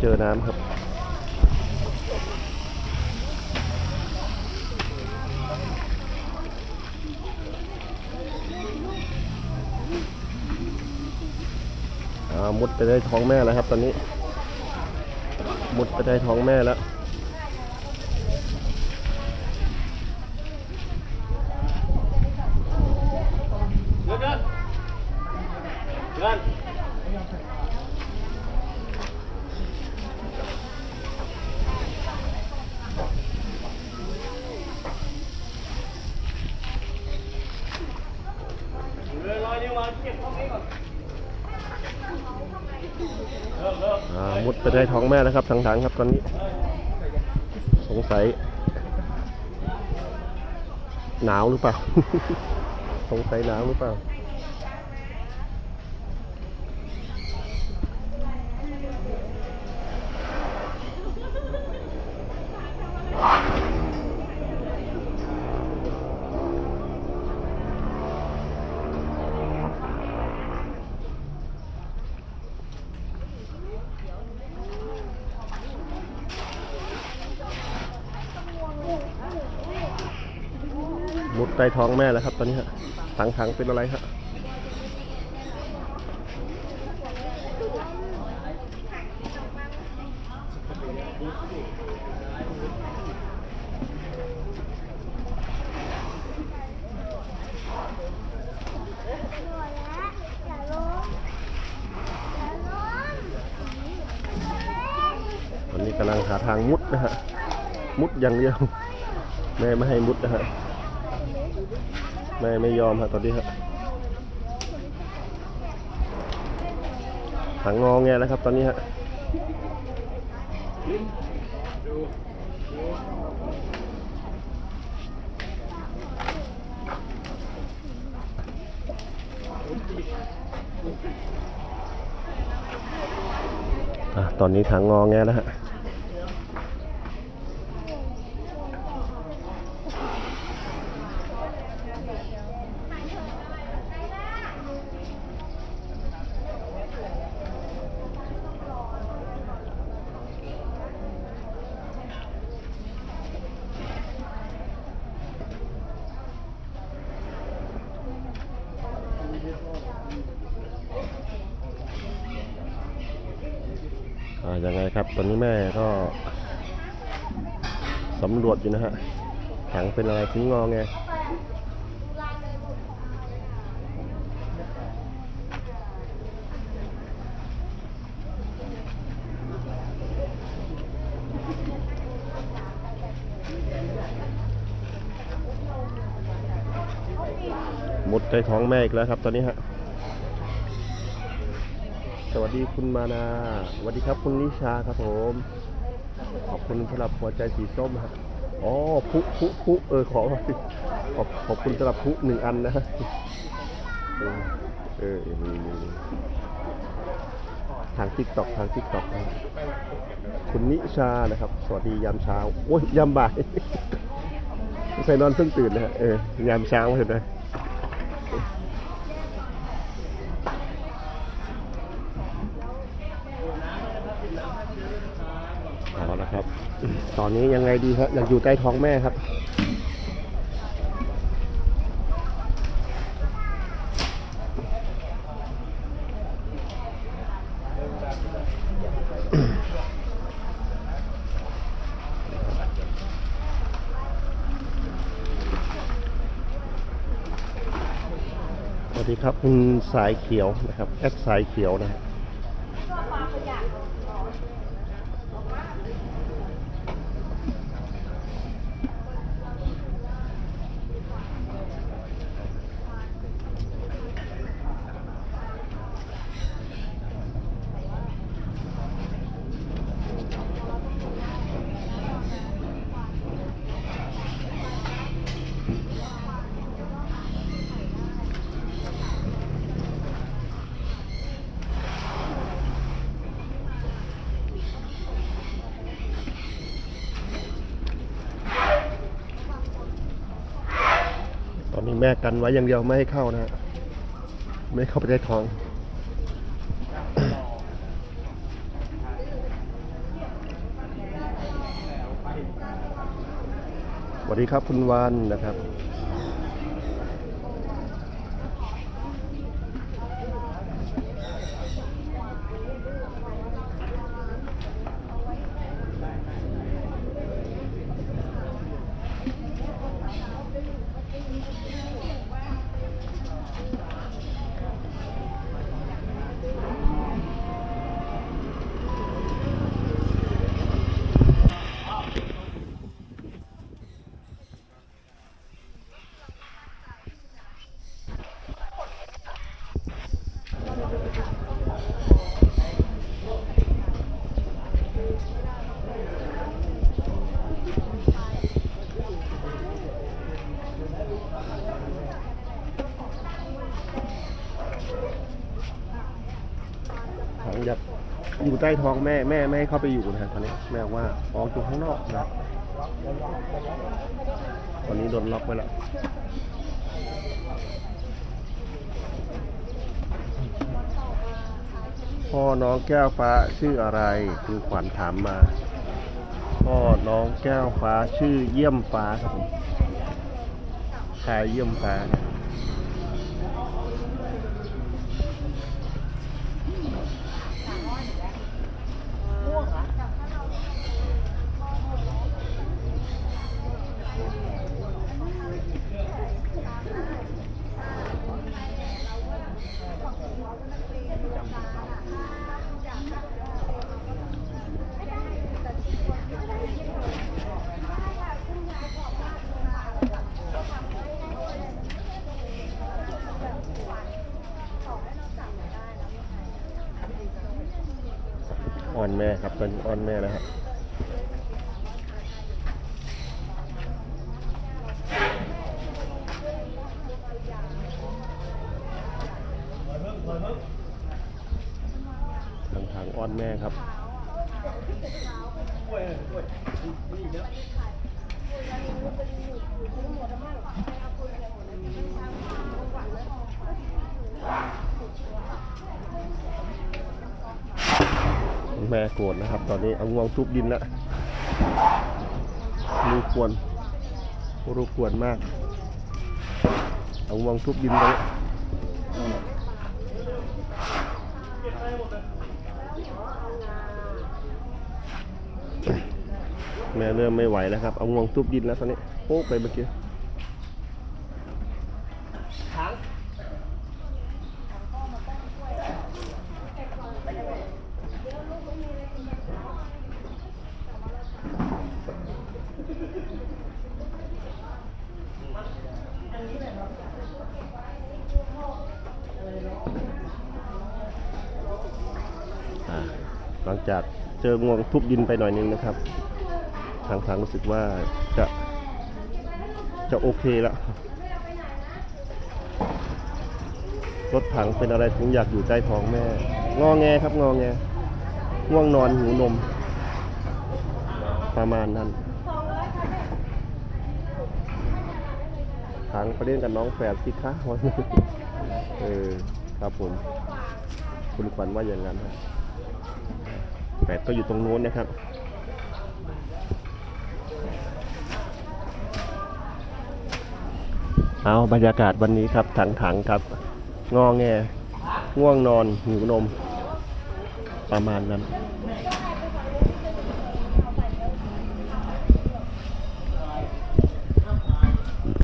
เจอน้ำครับ มุดไปได้ท้องแม่แล้วครับ ตอนนี้ มุดไปได้ท้องแม่แล้ว อ่ามุดได้ท้องแม่แล้วครับทางๆครับตอนนี้ สงสัย หนาวหรือเปล่า สงสัยหนาวหรือเปล่า ต้ท้องแม่แล้วครับ ตอนนี้ฮะถังถังๆเป็นอะไรฮะตอนนี้กำลังหาทางมุดนะฮะ มุดอย่างเดียว แม่ไม่ให้มุดนะฮะ แม่ไม่ยอมฮะตอนนี้ฮะถังงอแงแล้วครับตอนนี้ฮะตอนนี้ถังงอแงแล้วฮะ ยังไงครับ ตอนนี้แม่ก็สำรวจอยู่นะฮะถังเป็นอะไรถึงงอแงมุดใต้ท้องแม่อีกแล้วครับตอนนี้ฮะ สวัสดีคุณมานาสวัสดีครับคุณนิชาครับผม ขอบคุณสำหรับหัวใจสีส้มฮะอ๋อพุพุพุเออขอขอบขอบคุณสำหรับพุหนึ่งอันนะเออเออทางทิกตอกทางทิกตอกนะคุณนิชานะครับ สวัสดียามเช้าโอ้ยยามบ่ายใส่นอนเพิ่งตื่นนะฮะเออยามเช้าเห็นไหม ครับ ตอนนี้ยังไงดีครับอยากอยู่ใต้ท้องแม่ครับ สวัสดีครับคุณสายเขียวนะครับ แอดสายเขียวนะครับ อนนี้แม่กันไว้อย่างเดียวไม่ให้เข้านะ ไม่เข้าไปได้ท้อง สวัสดีครับคุณวานนะครับ ถังอยากอยู่ใต้ท้องแม่แม่ไม่ให้เข้าไปอยู่นะฮะตอนนี้แม่บอกว่าออกอยู่ข้างนอกนะตอนนี้โดนล็อกไว้แล้ว พ่อน้องแก้วฟ้าชื่ออะไรคือขวัญถามมา พ่อน้องแก้วฟ้าชื่อเยี่ยมฟ้าครับผมชายเยี่ยมฟ้านี่ย อ่อนแม่ครับเป็นอ่อนแม่แล้วครับทางทางอ้อนแม่ครับ แม่โกรธนะครับ ตอนนี้เอางวงทุบดินละรูควรรูควรมาก เอางวงทุบดินไปแม่เริ่มไม่ไหวแล้วครับ เอางวงทุบดินแล้วตอนนี้โป๊กไปเมื่อกี้ อ่าหลัง จากเจองวงทุบดินไปหน่อยนึงนะครับ ทางทางรู้สึกว่าจะจะโอเคแล้วรถถังเป็นอะไรถึงอยากอยู่ใต้ท้องแม่ งอแงครับงอแงง่วงนอนหิวนม ประมาณนั้นถังไปเล่นกับน้องแฝดสิคะเออครับผม คุณขวัญว่าอย่างนั้นครับ แฝดก็อยู่ตรงโน้นนะครับเอาบรรยากาศวันนี้ครับถังถังๆครับ งอแงง่วงนอนหิวนม ประมาณนั้น